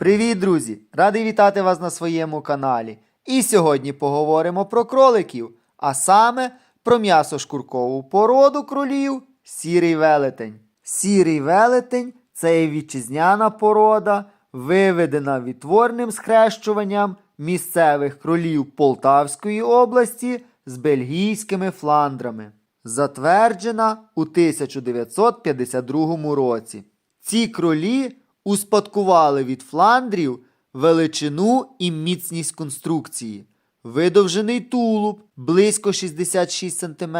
Привіт, друзі! Радий вітати вас на своєму каналі. І сьогодні поговоримо про кроликів, а саме про м'ясо-шкуркову породу кролів сірий велетень. Сірий велетень це вітчизняна порода, виведена відтворним схрещуванням місцевих кролів Полтавської області з бельгійськими фландрами. Затверджена у 1952 році. Ці кролі успадкували від фландрів величину і міцність конструкції, видовжений тулуб близько 66 см,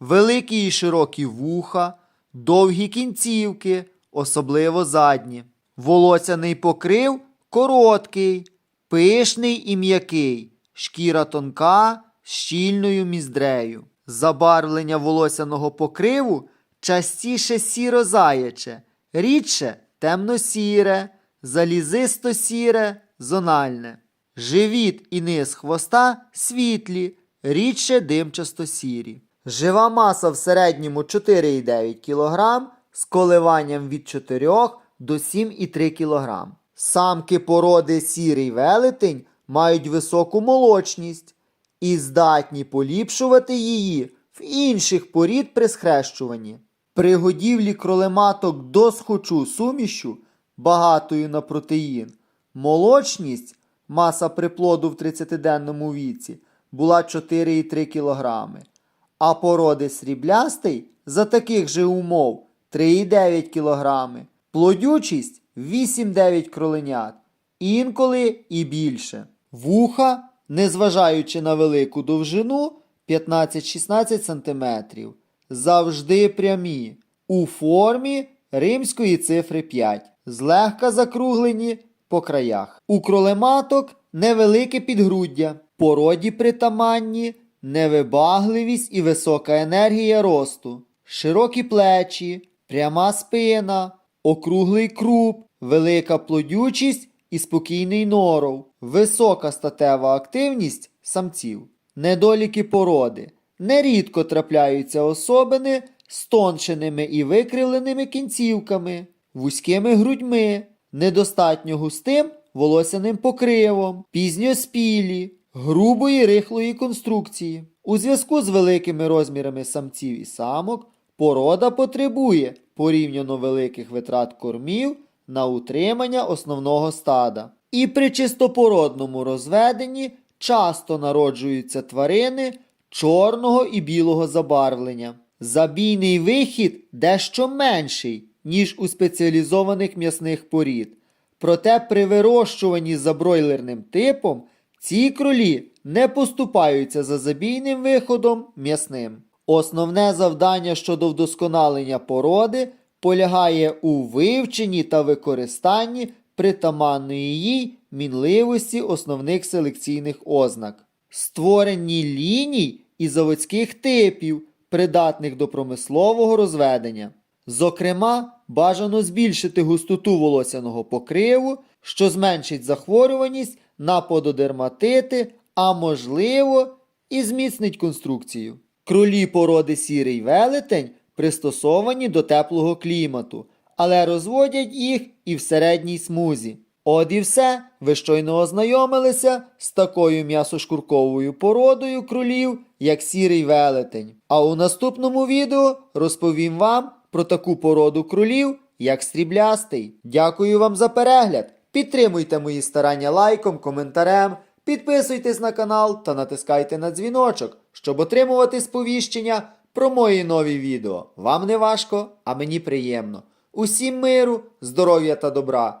великі і широкі вуха, довгі кінцівки, особливо задні. Волосяний покрив короткий, пишний і м'який, шкіра тонка з щільною міздрею. Забарвлення волосяного покриву частіше сіро-заяче, рідше темно-сіре, залізисто-сіре, зональне. Живіт і низ хвоста світлі, рідше димчасто-сірі. Жива маса в середньому 4,9 кг з коливанням від 4 до 7,3 кг. Самки породи сірий велетень мають високу молочність і здатні поліпшувати її в інших порід при схрещуванні. При годівлі кролематок до схочу сумішу, багатою на протеїн, молочність, маса приплоду в 30-денному віці, була 4,3 кг, а породи сріблястий за таких же умов 3,9 кг, плодючість 8-9 кроленят, інколи і більше. Вуха, незважаючи на велику довжину 15-16 см, завжди прямі, у формі римської цифри 5, злегка закруглені по краях. У кролематок невелике підгруддя, породі притаманні, невибагливість і висока енергія росту, широкі плечі, пряма спина, округлий круп, велика плодючість і спокійний норов, висока статева активність самців. Недоліки породи. Нерідко трапляються особини з тонченими і викривленими кінцівками, вузькими грудьми, недостатньо густим волосяним покривом, пізньоспілі, грубої рихлої конструкції. У зв'язку з великими розмірами самців і самок порода потребує порівняно великих витрат кормів на утримання основного стада. І при чистопородному розведенні часто народжуються тварини чорного і білого забарвлення. Забійний вихід дещо менший, ніж у спеціалізованих м'ясних порід. Проте при вирощуванні за бройлерним типом ці кролі не поступаються за забійним виходом м'ясним. Основне завдання щодо вдосконалення породи полягає у вивченні та використанні притаманної їй мінливості основних селекційних ознак, створенні ліній і заводських типів, придатних до промислового розведення. Зокрема, бажано збільшити густоту волосяного покриву, що зменшить захворюваність на пододерматити, а можливо, і зміцнить конструкцію. Кролі породи сірий велетень пристосовані до теплого клімату, але розводять їх і в середній смузі. От і все, ви щойно ознайомилися з такою м'ясошкурковою породою кролів, як сірий велетень. А у наступному відео розповім вам про таку породу кролів, як сріблястий. Дякую вам за перегляд. Підтримуйте мої старання лайком, коментарем, підписуйтесь на канал та натискайте на дзвіночок, щоб отримувати сповіщення про мої нові відео. Вам не важко, а мені приємно. Усім миру, здоров'я та добра.